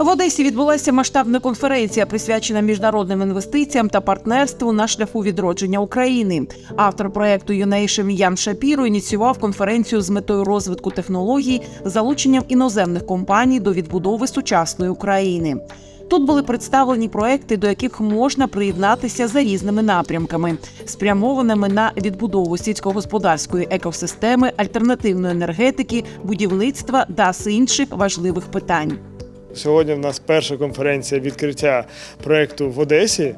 В Одесі відбулася масштабна конференція, присвячена міжнародним інвестиціям та партнерству на шляху відродження України. Автор проекту UNATION Ян Шапіро ініціював конференцію з метою розвитку технологій, залученням іноземних компаній до відбудови сучасної України. Тут були представлені проекти, до яких можна приєднатися за різними напрямками, спрямованими на відбудову сільськогосподарської екосистеми, альтернативної енергетики, будівництва та з інших важливих питань. Сьогодні в нас перша конференція відкриття проєкту в Одесі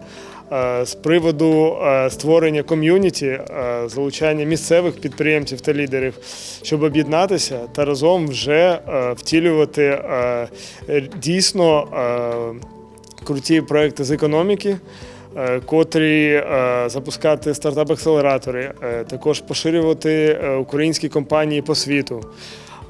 е, з приводу е, створення ком'юніті, е, залучання місцевих підприємців та лідерів, щоб об'єднатися та разом вже втілювати дійсно круті проекти з економіки. Котрі запускати стартап-акселератори, також поширювати українські компанії по світу.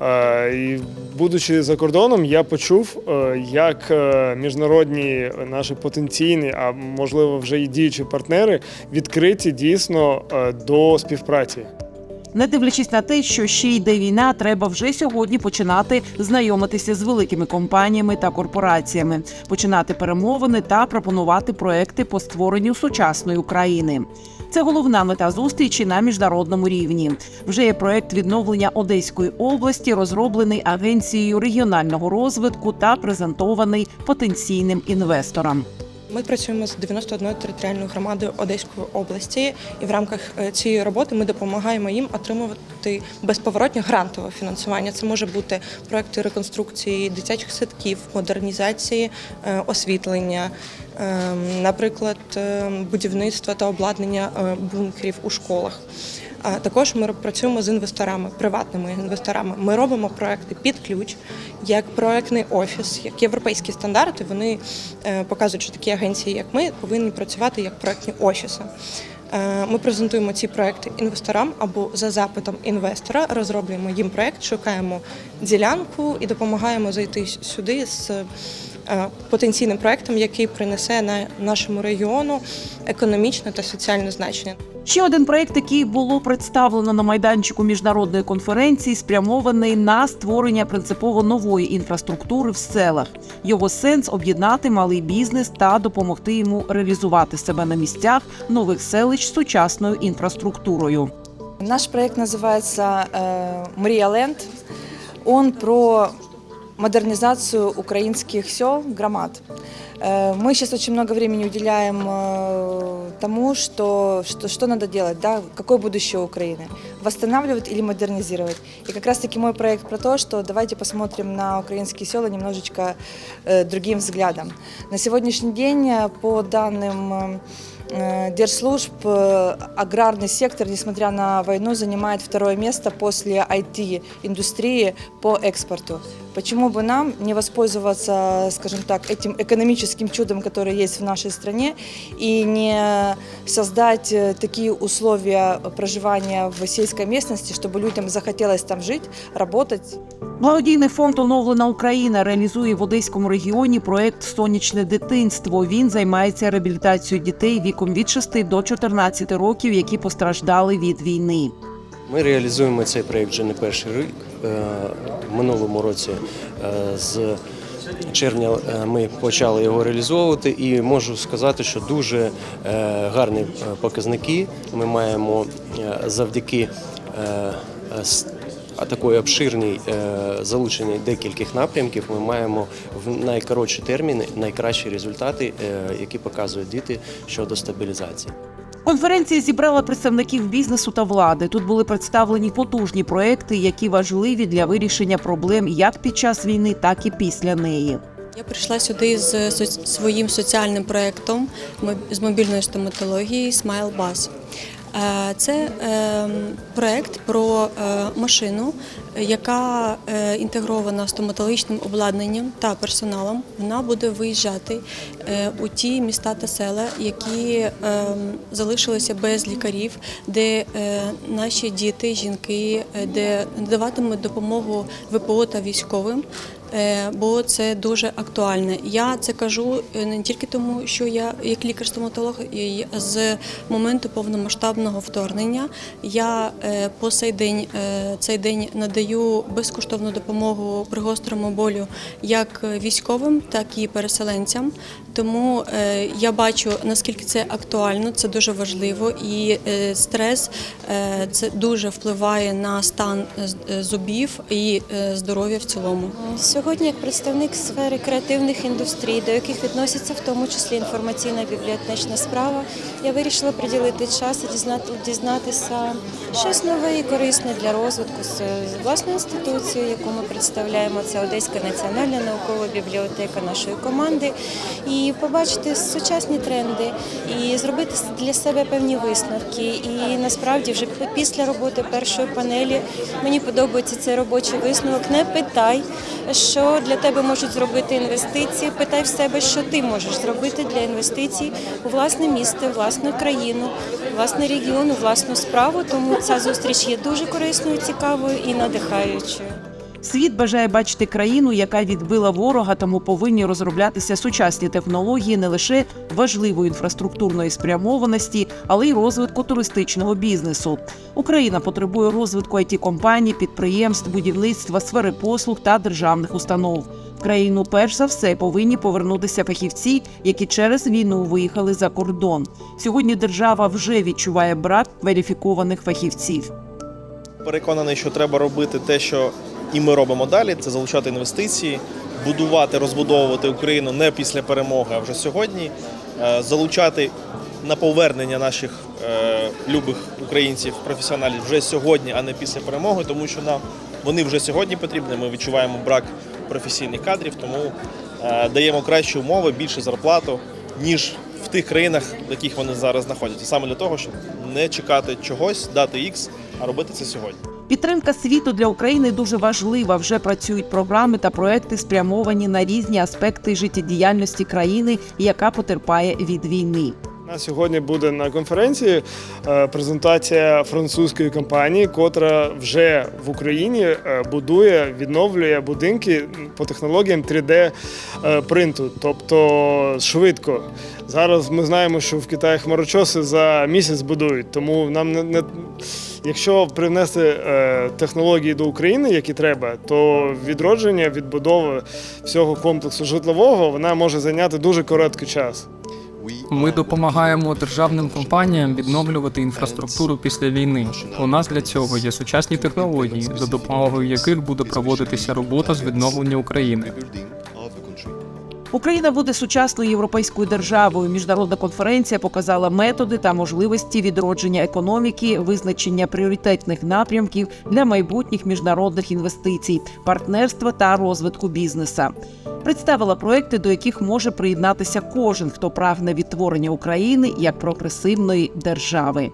Е, І будучи за кордоном, я почув, е, як е, міжнародні наші потенційні, а можливо вже і діючі партнери відкриті дійсно до співпраці. Не дивлячись на те, що ще йде війна, треба вже сьогодні починати знайомитися з великими компаніями та корпораціями, починати перемовини та пропонувати проекти по створенню сучасної України. Це головна мета зустрічі на міжнародному рівні. Вже є проект відновлення Одеської області, розроблений агенцією регіонального розвитку та презентований потенційним інвесторам. Ми працюємо з 91 територіальною громадою Одеської області, і в рамках е, цієї роботи ми допомагаємо їм отримувати безповоротне грантове фінансування. Це може бути проекти реконструкції дитячих садків, модернізації, е, освітлення, е, наприклад, е, будівництва та обладнання е, бункерів у школах. А також ми працюємо з інвесторами, приватними інвесторами. Ми робимо проекти під ключ, як проектний офіс, як європейські стандарти. Вони е, показують, що такі агенції, як ми, повинні працювати як проектні офіси. Е, Ми презентуємо ці проекти інвесторам або за запитом інвестора, розроблюємо їм проект, шукаємо ділянку і допомагаємо зайти сюди з е, потенційним проектом, який принесе на нашому регіону економічне та соціальне значення. Ще один проект, який було представлено на майданчику міжнародної конференції, спрямований на створення принципово нової інфраструктури в селах. Його сенс об'єднати малий бізнес та допомогти йому реалізувати себе на місцях нових селищ з сучасною інфраструктурою. Наш проект называется э, «Мрия Ленд». Он про модернизацию украинских сел, громад. Э, Мы сейчас очень много времени уделяем э, тому, что, что, что надо делать, да, какое будущее у Украины. Восстанавливать или модернизировать. И как раз-таки мой проект про то, что давайте посмотрим на украинские села немножечко э, другим взглядом. На сегодняшний день, э, по данным э, э, держслужб, э, аграрный сектор, несмотря на войну, занимает второе место после IT-индустрии по экспорту. Почему бы нам не воспользоваться, скажем так, этим экономическим чудом, которое есть в нашей стране, и не создать э, такие условия проживания в сельской местности, чтобы людям захотелось там жить, работать, Благодійний фонд Оновлена Україна реалізує в Одеському регіоні проект Сонячне дитинство. Він займається реабілітацією дітей віком від 6 до 14 років, які постраждали від війни. Ми реалізуємо цей проєкт вже не перший рік. Е, В минулому році е, з червня е, ми почали його реалізовувати, і можу сказати, що дуже гарні показники ми маємо завдяки а такої обширній е, залученні декількох напрямків. Ми маємо в найкоротші терміни найкращі результати, е, які показують діти щодо стабілізації. Конференція зібрала представників бізнесу та влади. Тут були представлені потужні проекти, які важливі для вирішення проблем як під час війни, так і після неї. Я прийшла сюди з своїм соціальним проєктом з мобільної стоматології Smile Bus. Е, Це е, проєкт про е, машину, яка е, інтегрована стоматологічним обладнанням та персоналом. Вона буде виїжджати у ті міста та села, які е, залишилися без лікарів, де наші діти, жінки, де надаватимуть допомогу ВПО та військовим. Е, бо це дуже актуальне. Я це кажу е, не тільки тому, що я як лікар-стоматолог з моменту повномасштабного вторгнення я е, по цей день цей день надаю безкоштовну допомогу при гострому болю як військовим, так і переселенцям. Тому я бачу наскільки це актуально, це дуже важливо, і стрес це дуже впливає на стан зубів і здоров'я в цілому. Сьогодні, як представник сфери креативних індустрій, до яких відноситься в тому числі інформаційна бібліотечна справа, я вирішила приділити час і дізнати, дізнатися щось нове і корисне для розвитку з власної інституції, яку ми представляємо. Це Одеська національна наукова бібліотека нашої команди, і побачити сучасні тренди, і зробити для себе певні висновки. І насправді, вже після роботи першої панелі мені подобається цей робочий висновок. Не питай, що для тебе можуть зробити інвестиції. Питай в себе, що ти можеш зробити для інвестицій у власне місто, власну країну, власний регіон, власну справу. Тому ця зустріч є дуже корисною, цікавою і надихаючою. Світ бажає бачити країну, яка відбила ворога, тому повинні розроблятися сучасні технології не лише важливої інфраструктурної спрямованості, але й розвитку туристичного бізнесу. Україна потребує розвитку it компаній, підприємств, будівництва, сфери послуг та державних установ. Країну перш за все повинні повернутися фахівці, які через війну виїхали за кордон. Сьогодні держава вже відчуває брак кваліфікованих фахівців. Переконаний, що треба робити те, що і ми робимо далі: це залучати інвестиції, будувати, розбудовувати Україну не після перемоги, а вже сьогодні, Е, залучати на повернення наших е, любих українців, професіоналів вже сьогодні, а не після перемоги, тому що нам вони вже сьогодні потрібні. Ми відчуваємо брак професійних кадрів, тому е, даємо кращі умови, більше зарплату, ніж в тих країнах, в яких вони зараз знаходяться. Саме для того, щоб не чекати чогось, дати X, а робити це сьогодні. Підтримка світу для України дуже важлива. Вже працюють програми та проекти, спрямовані на різні аспекти життєдіяльності країни, яка потерпає від війни. У нас сьогодні буде на конференції е, презентація французької компанії, котра вже в Україні е, будує, відновлює будинки по технологіям 3D е, тобто швидко. Зараз ми знаємо, що в Китаї хмарочоси за місяць будують, тому нам не якщо привнести е, технології до України, які треба, то відродження, відбудова всього комплексу житлового вона може зайняти дуже короткий час. Ми допомагаємо державним компаніям відновлювати інфраструктуру після війни. У нас для цього є сучасні технології, за допомогою яких буде проводитися робота з відновлення України. Україна буде сучасною європейською державою. Міжнародна конференція показала методи та можливості відродження економіки, визначення пріоритетних напрямків для майбутніх міжнародних інвестицій, партнерства та розвитку бізнеса. Представила проекти, до яких може приєднатися кожен, хто прагне відтворення України як прогресивної держави.